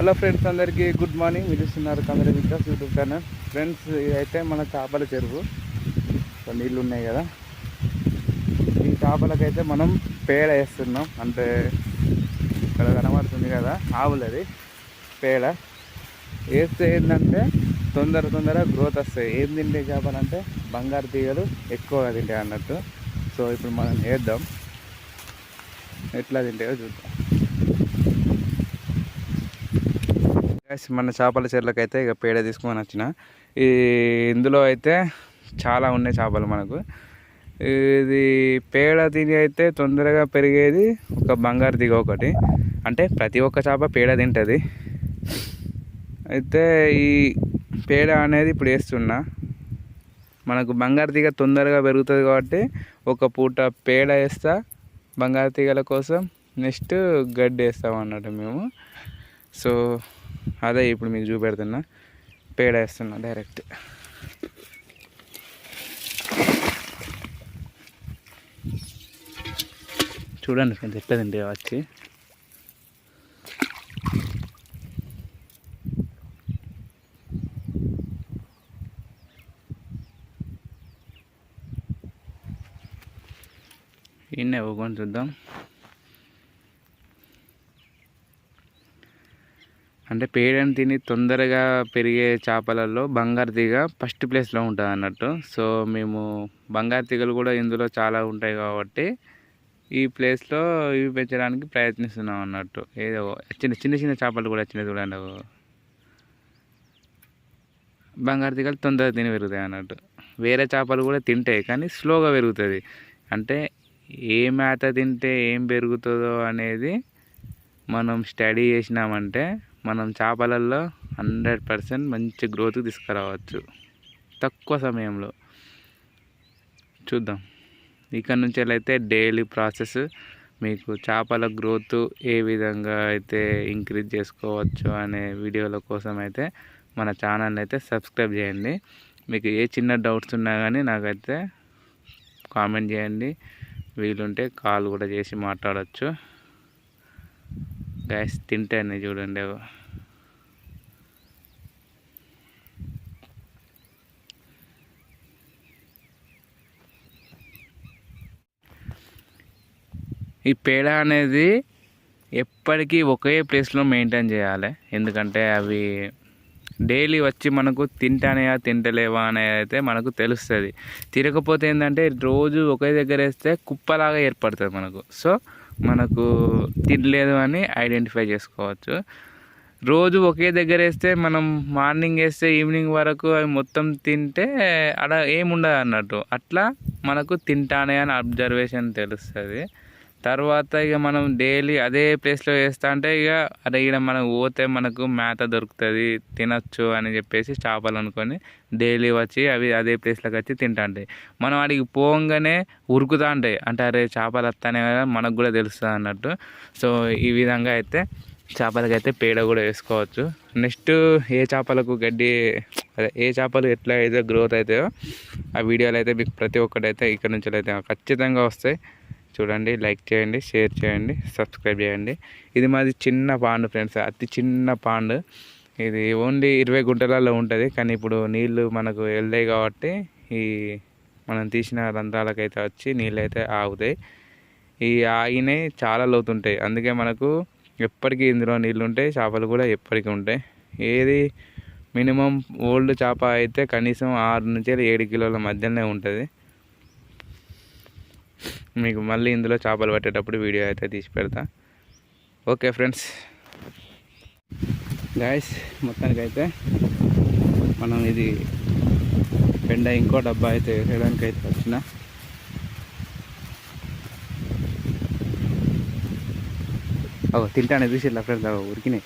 Hello friends అందరికీ good morning మీరు Kandari Vikas YouTube channel friends ఇదైతే మన చేపల చెరువు. సో నీళ్ళు ఉన్నాయి కదా. ఈ చేపలకైతే మనం పేడ వేస్తున్నాం. అంటే ఇక్కడ కనబడుతుంది కదా ఆవులది పేడ. వేస్తే ఏంటంటే తొందర తొందర గ్రోత్ వస్తాయి. ఏం తింటే చేపలు అంటే బంగారు తీగలు ఎక్కువగా తింటాయి అన్నట్టు. సో ఇప్పుడు మనం వేద్దాం. ఎట్లా తింటాయో చూద్దాం. మన చేపల చెర్లకు అయితే ఇక పేడ తీసుకొని వచ్చిన. ఈ ఇందులో అయితే చాలా ఉన్నాయి చేపలు మనకు. ఇది పేడ తిని అయితే తొందరగా పెరిగేది ఒక బంగారు దిగ ఒకటి. అంటే ప్రతి ఒక్క చేప పేడ తింటుంది. అయితే ఈ పేడ అనేది ఇప్పుడు వేస్తున్నా. మనకు బంగారు తీగ తొందరగా పెరుగుతుంది కాబట్టి ఒక పూట పేడ వేస్తా బంగారు తీగల కోసం నెక్స్ట్ గడ్డి వేస్తాం అన్నట్టు మేము. సో అదే ఇప్పుడు మీకు చూపెడుతున్నా. పేడేస్తున్నా డైరెక్ట్ చూడండి ఫ్రెండ్స్ ఎట్లా తింటే వచ్చి. ఇన్నే ఇవ్వకొని చూద్దాం. అంటే పేడని తిని తొందరగా పెరిగే చేపలలో బంగారు తీగ ఫస్ట్ ప్లేస్లో ఉంటుంది అన్నట్టు. సో మేము బంగారు తీగలు కూడా ఇందులో చాలా ఉంటాయి కాబట్టి ఈ ప్లేస్లో ఇవి పెంచడానికి ప్రయత్నిస్తున్నాం అన్నట్టు. ఏదో చిన్న చిన్న చిన్న చేపలు కూడా వచ్చినాయి చూడండి అగో. బంగారు తీగలు తొందరగా తిని పెరుగుతాయి అన్నట్టు. వేరే చేపలు కూడా తింటాయి కానీ స్లోగా పెరుగుతుంది. అంటే ఏ మేత తింటే ఏం పెరుగుతుందో అనేది మనం స్టడీ చేసినామంటే మనం చేపలల్లో హండ్రెడ్ పర్సెంట్ మంచి గ్రోత్ తీసుకురావచ్చు. తక్కువ సమయంలో. చూద్దాం. ఇక్కడ నుంచి అయితే డైలీ ప్రాసెస్ మీకు చేపల గ్రోత్ ఏ విధంగా అయితే ఇంక్రీజ్ చేసుకోవచ్చు అనే వీడియోల కోసం అయితే మన ఛానల్ అయితే సబ్స్క్రైబ్ చేయండి. మీకు ఏ చిన్న డౌట్స్ ఉన్నా కానీ నాకైతే కామెంట్ చేయండి. వీలుంటే కాల్ కూడా చేసి మాట్లాడచ్చు. గ్యాస్ తింటాను చూడండి అవి. ఈ పేడ అనేది ఎప్పటికీ ఒకే ప్లేస్లో మెయింటైన్ చేయాలి. ఎందుకంటే అవి డైలీ వచ్చి మనకు తింటానయా తింటలేవా అనేది అయితే మనకు తెలుస్తుంది. తిరగకపోతే ఏంటంటే రోజు ఒకే దగ్గర వేస్తే కుప్పలాగా ఏర్పడుతుంది మనకు. సో మనకు తినలేదు అని ఐడెంటిఫై చేసుకోవచ్చు. రోజు ఒకే దగ్గర వేస్తే మనం మార్నింగ్ వేస్తే ఈవినింగ్ వరకు అవి మొత్తం తింటే అక్కడ ఏముండదు అన్నట్టు అట్లా మనకు తింటానే అని అబ్జర్వేషన్ తెలుస్తుంది. తర్వాత ఇక మనం డైలీ అదే ప్లేస్లో వేస్తా అంటే ఇక అరే ఇక్కడ మనం పోతే మనకు మేత దొరుకుతుంది తినచ్చు అని చెప్పేసి చేపలు అనుకొని డైలీ వచ్చి అవి అదే ప్లేస్లోకి వచ్చి తింటా ఉంటాయి మనం అడిగి పోగానే ఉరుకుతా ఉంటాయి అంటే అరే చేపలు వస్తానే కదా మనకు కూడా తెలుస్తుంది అన్నట్టు. సో ఈ విధంగా అయితే చేపలకి అయితే పేడ కూడా వేసుకోవచ్చు. నెక్స్ట్ ఏ చేపలకు గడ్డి అదే ఏ చేపలు ఎట్లా అయితే గ్రోత్ అవుతాయో ఆ వీడియోలు అయితే మీకు ప్రతి ఒక్కటి అయితే ఇక్కడ నుంచి అయితే ఖచ్చితంగా వస్తాయి. చూడండి లైక్ చేయండి షేర్ చేయండి సబ్స్క్రైబ్ చేయండి. ఇది మాది చిన్న పాండ్ ఫ్రెండ్స్ అతి చిన్న పాండ్. ఇది ఓన్లీ ఇరవై గుంటలలో ఉంటుంది కానీ ఇప్పుడు నీళ్ళు మనకు వెళ్తాయి కాబట్టి ఈ మనం తీసిన రంధ్రాలకైతే వచ్చి నీళ్ళు అయితే ఆగుతాయి. ఈ ఆగినే చాలా లోతుంటాయి. అందుకే మనకు ఎప్పటికీ ఇందులో నీళ్ళు ఉంటాయి చేపలు కూడా ఎప్పటికీ ఉంటాయి. ఏది మినిమం ఓల్డ్ చేప అయితే కనీసం ఆరు నుంచి ఏడు కిలోల మధ్యలోనే ఉంటుంది. మీకు మళ్ళీ ఇందులో చేపలు పట్టేటప్పుడు వీడియో అయితే తీసి పెడతా. Okay friends. గాయస్ మొత్తానికైతే మనం ఇది పెండ ఇంకో డబ్బా అయితే వేయడానికి అయితే వచ్చిన. ఓ తింటానే చూసిట్లా ఫ్రెండ్స్ ఉరికినాయి.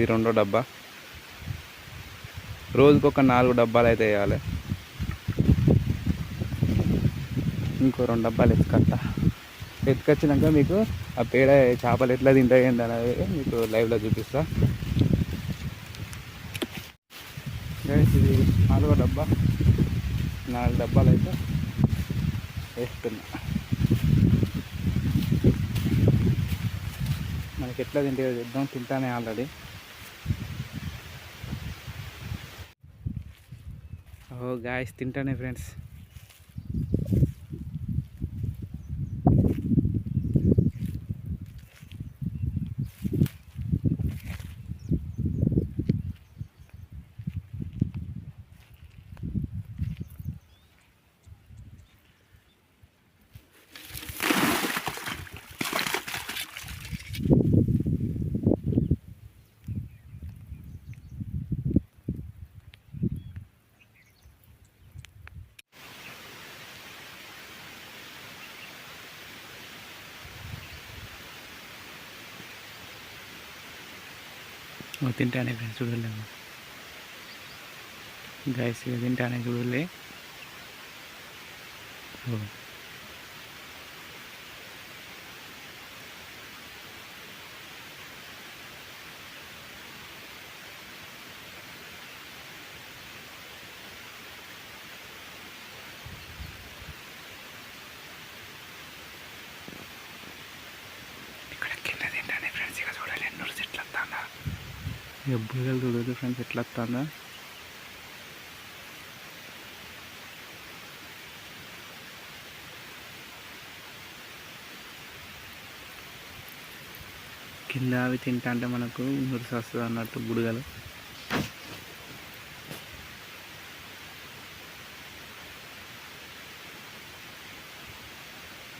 ఇది రెండో డబ్బా. రోజుకొక ఒక నాలుగు డబ్బాలు అయితే వేయాలి. ఇంకో రెండు డబ్బాలు ఎత్తుకట్ట ఎత్తుకొచ్చినాక మీకు ఆ పేడ చేపలు ఎట్లా తింటాయి అనేది మీకు లైవ్లో చూపిస్తా. ఇది నాలుగో డబ్బా. నాలుగు డబ్బాలు అయితే వేస్తున్నా. మనకి ఎట్లా తింటే చూద్దాం. తింటానే ఆల్రెడీ. ఓ గాయస్ తింటానే ఫ్రెండ్స్. ఓ తింటానే ఫ్రెండ్స్ చూడలేము గాయస్ ఇక తింటానే చూడలే ఓ ఇక్కడ కింద తింటానే ఫ్రెండ్స్ ఇక చూడాలి ఎన్నూరు చెట్లు వస్తాడా ఇక బుర్రలు చూడదు ఫ్రెండ్స్ ఎట్లా వస్తుందా. కింద అవి తింటా అంటే మనకు మురిసి వస్తుంది అన్నట్టు బుడగలు.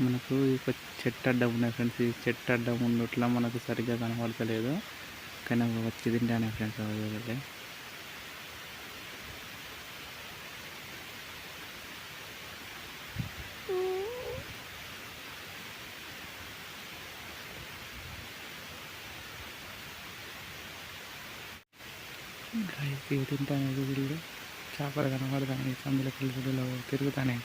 మనకు ఒక చెట్టు అడ్డం ఉన్నాయి ఫ్రెండ్స్ ఈ చెట్టు అడ్డం ఉండట్లా మనకు సరిగ్గా కనబడతలేదు కానీ అవి వచ్చి తింటానే ఫ్రెండ్స్ అవి గాయస్ ఇవి తింటానే వీళ్ళు చేపలు కనబడతాయి సందులో పిల్లలు తిరుగుతానే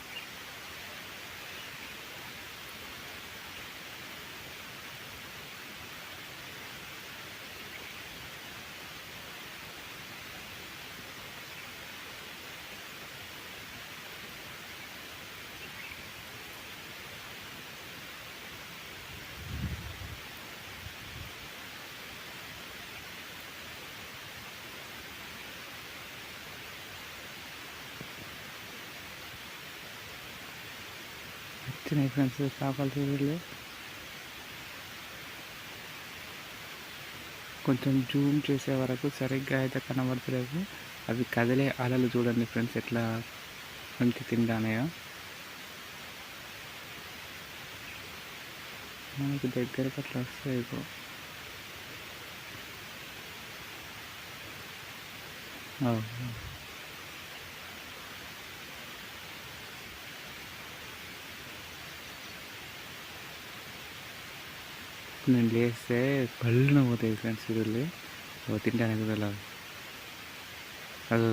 వచ్చినాయి ఫ్రెండ్స్ చేపలు చూడలే కొంచెం జూమ్ చేసే వరకు సరిగ్గా అయితే కనబడతలేదు. అవి కదిలే అలలు చూడండి ఫ్రెండ్స్ ఎట్లా మంచి తిండానయో. మనకి దగ్గరకు అట్లా వస్తాయి ఇగో. నేను లేస్తే పళ్ళున పోతాయి ఫ్రెండ్స్ వీళ్ళు ఓ తింటాను కూడా అది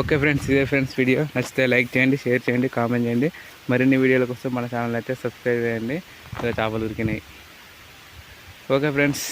ఓకే ఫ్రెండ్స్ ఇదే ఫ్రెండ్స్ వీడియో. నచ్చితే లైక్ చేయండి షేర్ చేయండి కామెంట్ చేయండి. మరిన్ని వీడియోల కోసం మన ఛానల్ అయితే సబ్స్క్రైబ్ చేయండి. ఇలా చేపలు ఉరికినాయి. Okay friends.